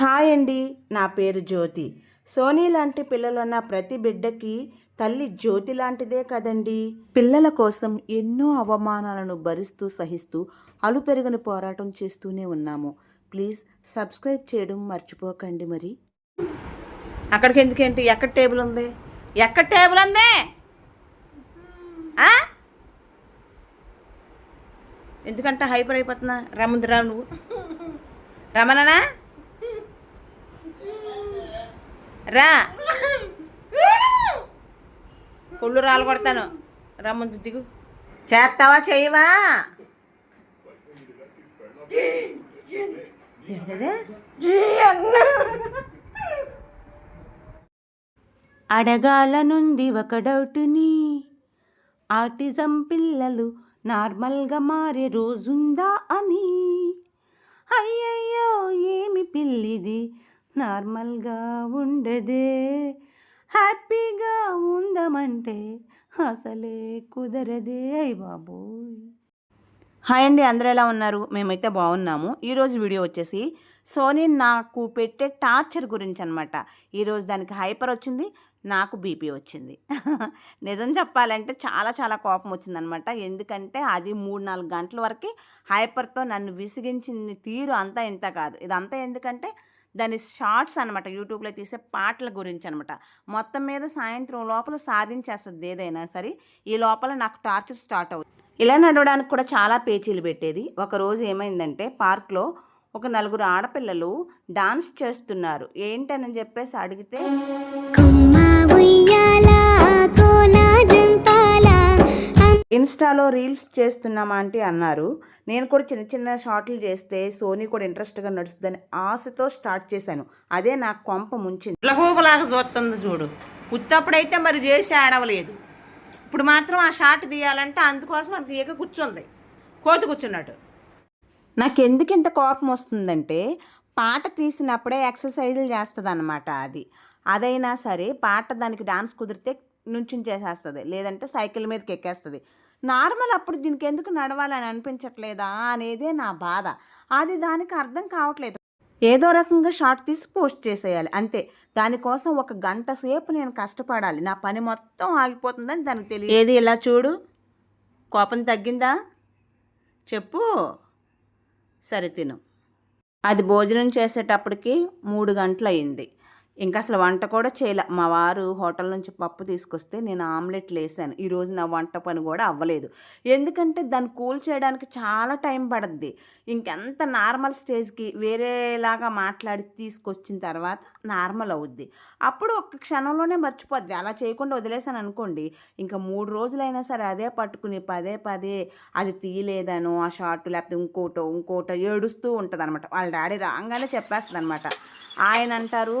Hi అండి నా పేరు జ్యోతి. సోనీ లాంటి పిల్లలున్న ప్రతి బిడ్డకి తల్లి జ్యోతి లాంటిదే కదండి. పిల్లల కోసం ఎన్నో అవమానాలను భరిస్తూ సహిస్తూ అలుపెరుగని పోరాటం చేస్తూనే ఉన్నాము. ప్లీజ్ సబ్స్క్రైబ్ చేయడం మర్చిపోకండి మరి. అక్కడికి ఎందుకేంటి? ఎక్కడ టేబుల్ ఉంది? ఎక్కడ టేబుల్ ఉంది? ఎందుకంటే హైపర్ అయిపోతున్నా? రమ్ముంది రా నువ్వు. రమణనా? రా. కుళ్ళు రాలు కొడతాను. రా ముందు దిగు. చేస్తావా చేయవా? అడగాల నుండి ఒక డౌటుని ఆటిజం పిల్లలు నార్మల్గా మారే రోజుందా అని. అయ్యయ్యో ఏమి పిల్లిది? నార్మల్గా ఉండదే. హ్యాపీగా ఉందామంటే అసలే కుదరదే. అయ్యి బాబోయ్. హాయ్ అండి అందరూ ఎలా ఉన్నారు? మేమైతే బాగున్నాము. ఈరోజు వీడియో వచ్చేసి సోనీ నాకు పెట్టే టార్చర్ గురించి అనమాట ఈరోజు దానికి హైపర్ వచ్చింది నాకు బీపీ వచ్చింది. నిజం చెప్పాలంటే చాలా చాలా కోపం వచ్చిందనమాట. ఎందుకంటే అది మూడు నాలుగు గంటల వరకు హైపర్తో నన్ను విసిగించింది తీరు అంతా ఇంత కాదు. ఇదంతా ఎందుకంటే దాని షార్ట్స్ అనమాట యూట్యూబ్లో తీసే పాటల గురించి అనమాట మొత్తం మీద సాయంత్రం లోపల సాధించేస్తుంది ఏదైనా సరే ఈ లోపల నాకు టార్చర్ స్టార్ట్ అవుతుంది ఇలా నడవడానికి కూడా చాలా పేచీలు పెట్టేది. ఒకరోజు ఏమైందంటే పార్క్లో ఒక నలుగురు ఆడపిల్లలు డాన్స్ చేస్తున్నారు. ఏంటని చెప్పేసి అడిగితే ఇన్స్టాలో రీల్స్ చేస్తున్నామా అంటే అన్నారు. నేను కూడా చిన్న చిన్న షార్ట్లు చేస్తే సోనీ కూడా ఇంట్రెస్ట్గా నడుస్తుందని ఆశతో స్టార్ట్ చేశాను. అదే నాకు కొంప ముంచింది. ఇట్లగూపలాగా చూస్తుంది చూడు. ఉత్తప్పుడైతే మరి చేసి ఆడవలేదు ఇప్పుడు మాత్రం ఆ షార్ట్ తీయాలంటే అందుకోసం మనకి ఏక కూర్చుంది. కోతి కూర్చున్నట్టు నాకు ఎందుకు ఇంత కోపం వస్తుందంటే పాట తీసినప్పుడే ఎక్సర్సైజులు చేస్తుంది అనమాట అది. అదైనా సరే పాట దానికి డాన్స్ కుదిరితే నుంచుంచేసేస్తుంది. లేదంటే సైకిల్ మీదకి ఎక్కేస్తుంది నార్మల్ అప్పుడు దీనికి ఎందుకు నడవాలని అనిపించట్లేదా అనేదే నా బాధ. అది దానికి అర్థం కావట్లేదు. ఏదో రకంగా షార్ట్ తీసి పోస్ట్ చేసేయాలి. అంతే. దానికోసం ఒక గంట సేపు నేను కష్టపడాలి. నా పని మొత్తం ఆగిపోతుందని దానికి తెలియదు. ఏది ఇలా చూడు. కోపం తగ్గిందా? చెప్పు. సరే తిను. అది భోజనం చేసేటప్పటికి మూడు గంటలు అయింది ఇంకా అసలు వంట కూడా చేయలే. మా వారు హోటల్ నుంచి పప్పు తీసుకొస్తే నేను ఆమ్లెట్లు వేసాను ఈరోజు నా వంట పని కూడా అవ్వలేదు. ఎందుకంటే దాన్ని కూల్ చేయడానికి చాలా టైం పడుద్ది. ఇంకెంత నార్మల్ స్టేజ్కి వేరేలాగా మాట్లాడి తీసుకొచ్చిన తర్వాత నార్మల్ అవుద్ది. అప్పుడు ఒక్క క్షణంలోనే మర్చిపోద్ది. అలా చేయకుండా వదిలేసాను అనుకోండి ఇంకా మూడు రోజులైనా సరే అదే పట్టుకుని పదే పదే అది తీయలేదనో ఆ షార్ట్ లేకపోతే ఇంకోటో ఇంకోటో ఏడుస్తూ ఉంటుంది అనమాట వాళ్ళ డాడీ రాగానే చెప్పేస్తుంది అనమాట ఆయన అంటారు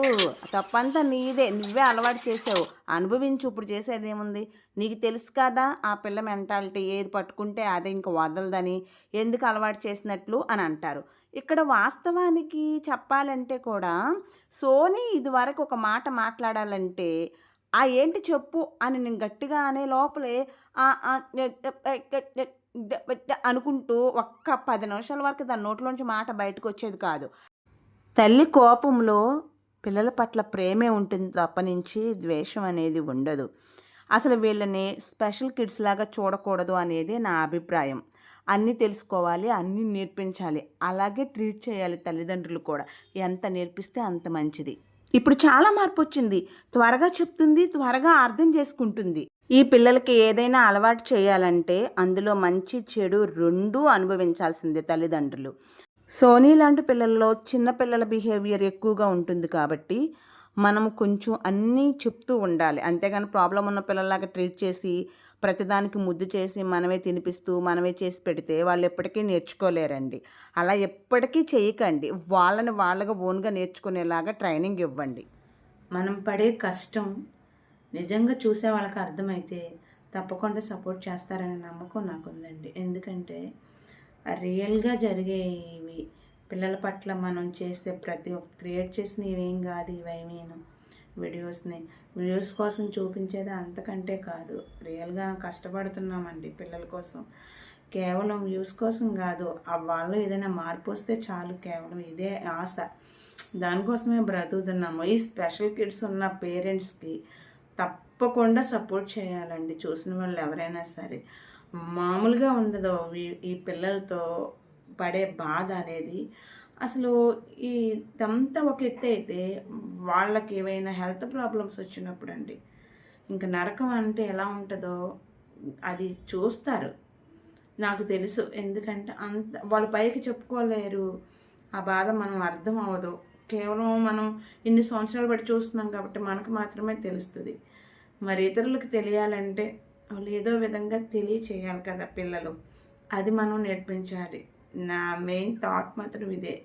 తప్పంతా నీదే నువ్వే అలవాటు చేసావు. అనుభవించు ఇప్పుడు చేసేది ఏముంది నీకు తెలుసు కదా ఆ పిల్ల మెంటాలిటీ ఏది పట్టుకుంటే అదే ఇంక వదలదని ఎందుకు అలవాటు చేసినట్లు అని అంటారు. ఇక్కడ వాస్తవానికి చెప్పాలంటే కూడా సోనీ ఇదివరకు ఒక మాట మాట్లాడాలంటే ఆ ఏంటి చెప్పు అని నేను గట్టిగా అనే లోపలే అనుకుంటూ ఒక్క పది నిమిషాల వరకు దాని నోట్లోంచి మాట బయటకు వచ్చేది కాదు. తల్లి కోపంలో పిల్లల పట్ల ప్రేమే ఉంటుంది తప్పనించి ద్వేషం అనేది ఉండదు. అసలు వీళ్ళని స్పెషల్ కిడ్స్ లాగా చూడకూడదు అనేది నా అభిప్రాయం. అన్నీ తెలుసుకోవాలి అన్నీ నేర్పించాలి. అలాగే ట్రీట్ చేయాలి తల్లిదండ్రులు కూడా. ఎంత నేర్పిస్తే అంత మంచిది. ఇప్పుడు చాలా మార్పు వచ్చింది. త్వరగా చెప్తుంది త్వరగా అర్థం చేసుకుంటుంది. ఈ పిల్లలకి ఏదైనా అలవాటు చేయాలంటే అందులో మంచి చెడు రెండూ అనుభవించాల్సిందే తల్లిదండ్రులు. సోనీ లాంటి పిల్లల్లో చిన్న పిల్లల బిహేవియర్ ఎక్కువగా ఉంటుంది కాబట్టి మనం కొంచెం అన్నీ చెప్తూ ఉండాలి. అంతేగాని ప్రాబ్లం ఉన్న పిల్లల్లాగా ట్రీట్ చేసి ప్రతిదానికి ముద్దు చేసి మనమే తినిపిస్తూ మనమే చేసి పెడితే వాళ్ళు ఎప్పటికీ నేర్చుకోలేరండి. అలా ఎప్పటికీ చేయకండి. వాళ్ళని వాళ్ళగా ఓన్గా నేర్చుకునేలాగా ట్రైనింగ్ ఇవ్వండి. మనం పడే కష్టం నిజంగా చూసే వాళ్ళకి అర్థమైతే తప్పకుండా సపోర్ట్ చేస్తారనే నమ్మకం నాకుందండి. ఎందుకంటే రియల్గా జరిగేవి. పిల్లల పట్ల మనం చేసే ప్రతి ఒక్క క్రియేట్ చేసిన ఇవేం కాదు ఇవేమీను వీడియోస్ని. వీడియోస్ కోసం చూపించేది అంతకంటే కాదు. రియల్గా కష్టపడుతున్నామండి పిల్లల కోసం. కేవలం వ్యూస్ కోసం కాదు. ఆ వాళ్ళు ఏదైనా మార్పు వస్తే చాలు కేవలం ఇదే ఆశ. దానికోసమే బ్రతుకుతున్నాము. ఈ స్పెషల్ కిడ్స్ ఉన్న పేరెంట్స్కి తప్పకుండా సపోర్ట్ చేయాలండి. చూసిన వాళ్ళు ఎవరైనా సరే. మామూలుగా ఉండదు. ఈ ఈ పిల్లలతో పడే బాధ అనేది. అసలు ఈ ఇదంతా ఒక ఎత్తు అయితే వాళ్ళకి ఏవైనా హెల్త్ ప్రాబ్లమ్స్ వచ్చినప్పుడు అండి ఇంకా నరకం అంటే ఎలా ఉంటుందో అది చూస్తారు. నాకు తెలుసు. ఎందుకంటే అంత వాళ్ళ పైకి చెప్పుకోలేరు. ఆ బాధ మనం అర్థం అవ్వదు. కేవలం మనం ఇన్ని సంవత్సరాలు బట్టి చూస్తున్నాం కాబట్టి మనకు మాత్రమే తెలుస్తుంది. మరి ఇతరులకు తెలియాలంటే వాళ్ళు ఏదో విధంగా తెలియచేయాలి కదా పిల్లలు. అది మనం నేర్పించాలి. నా మెయిన్ థాట్ మాత్రం ఇదే.